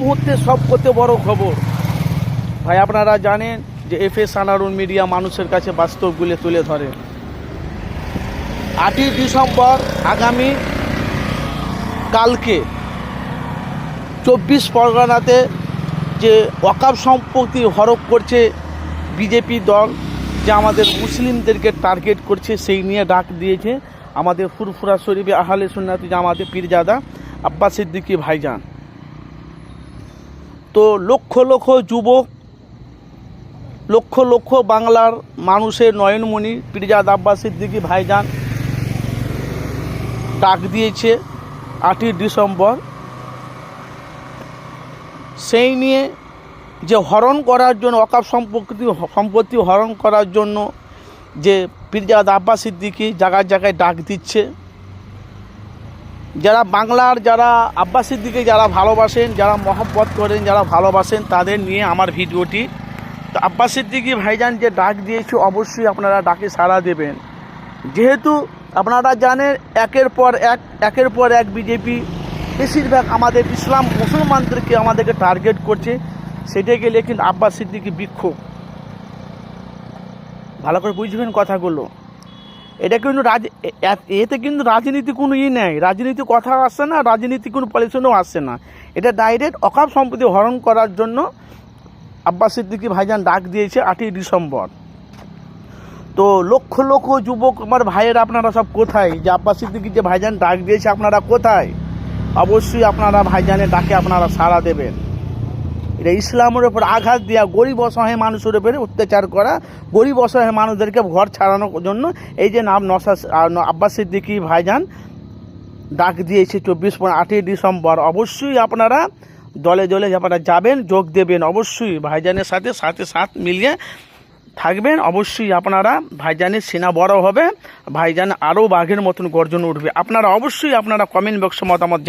মুহূর্তে সব করতে বড় খবর। ভাই, আপনারা জানেন যে এফ এস আনারুন মিডিয়া মানুষের কাছে বাস্তবগুলো তুলে ধরে। আটই ডিসেম্বর আগামী কালকে চব্বিশ পরগনাতে যে ওয়াকাব সম্পত্তি হরপ করছে বিজেপি দল, যে আমাদের মুসলিমদেরকে টার্গেট করছে, সেই নিয়ে ডাক দিয়েছে আমাদের ফুরফুরা শরীফে আহলে সুন্নাতি জামাতে পীরজাদা আব্বাস সিদ্দিকী ভাইজান। তো লক্ষ লক্ষ যুবক, লক্ষ লক্ষ বাংলার মানুষের নয়নমণি, পীরজাদ আব্বাস সিদ্দিকী ভাইজান ডাক দিয়েছে আটই ডিসেম্বর। সেই নিয়ে যে হরণ করার জন্য, অকাপ সম্পত্তি সম্পত্তি হরণ করার জন্য যে পীরজাদ আব্বাস সিদ্দিকি জায়গায় জায়গায় ডাক দিচ্ছে। যারা বাংলার, যারা আব্বাস সিদ্দিকে যারা ভালোবাসেন, যারা মহব্বত করেন, যারা ভালোবাসেন, তাদের নিয়ে আমার ভিডিওটি। তো আব্বাস সিদ্দিকি ভাইজান যে ডাক দিয়েছে, অবশ্যই আপনারা ডাকে সাড়া দেবেন। যেহেতু আপনারা জানেন, একের পর এক, একের পর এক বিজেপি বেশিরভাগ আমাদের ইসলাম মুসলমানদেরকে আমাদেরকে টার্গেট করছে, সেটা গেলে কিন্তু আব্বাস সিদ্দিকি বিক্ষোভ। ভালো করে বুঝবেন কথাগুলো। এটা কিন্তু রাজ এতে কিন্তু রাজনীতি কোনো ই নেই। রাজনীতি কথা আসছে না, রাজনীতি কোনো পলিউশনও আসছে না। এটা ডাইরেক্ট অকাপ সম্পত্তি হরণ করার জন্য আব্বাস সিদ্দিকি ভাইজান ডাক দিয়েছে আটই ডিসেম্বর। তো লক্ষ লক্ষ যুবক, আমার ভাইয়ের, আপনারা সব কোথায়? যে আব্বাস সিদ্দিকি যে ভাইজান ডাক দিয়েছে, আপনারা কোথায়? অবশ্যই আপনারা ভাইজানের ডাকে আপনারা সাড়া দেবেন। এটা ইসলামের উপর আঘাত দেওয়া গরিব অসহায় মানুষের উপরে অত্যাচার করা, গরিব অসহায় মানুষদেরকে ঘর ছাড়ানোর জন্য। এই যে নাম নসাস আব্বাস সিদ্দিকি ভাইজান ডাক দিয়েছে চব্বিশ আটই ডিসেম্বর। অবশ্যই আপনারা দলে দলে আপনারা যাবেন, যোগ দেবেন, অবশ্যই ভাইজানের সাথে সাথে সাথ মিলিয়ে থাকবেন। অবশ্যই আপনারা ভাইজানের সেনা বড় হবে, ভাইজান আরও বাঘের মতন গর্জন উঠবে। আপনারা অবশ্যই আপনারা কমেন্ট বক্সে মতামত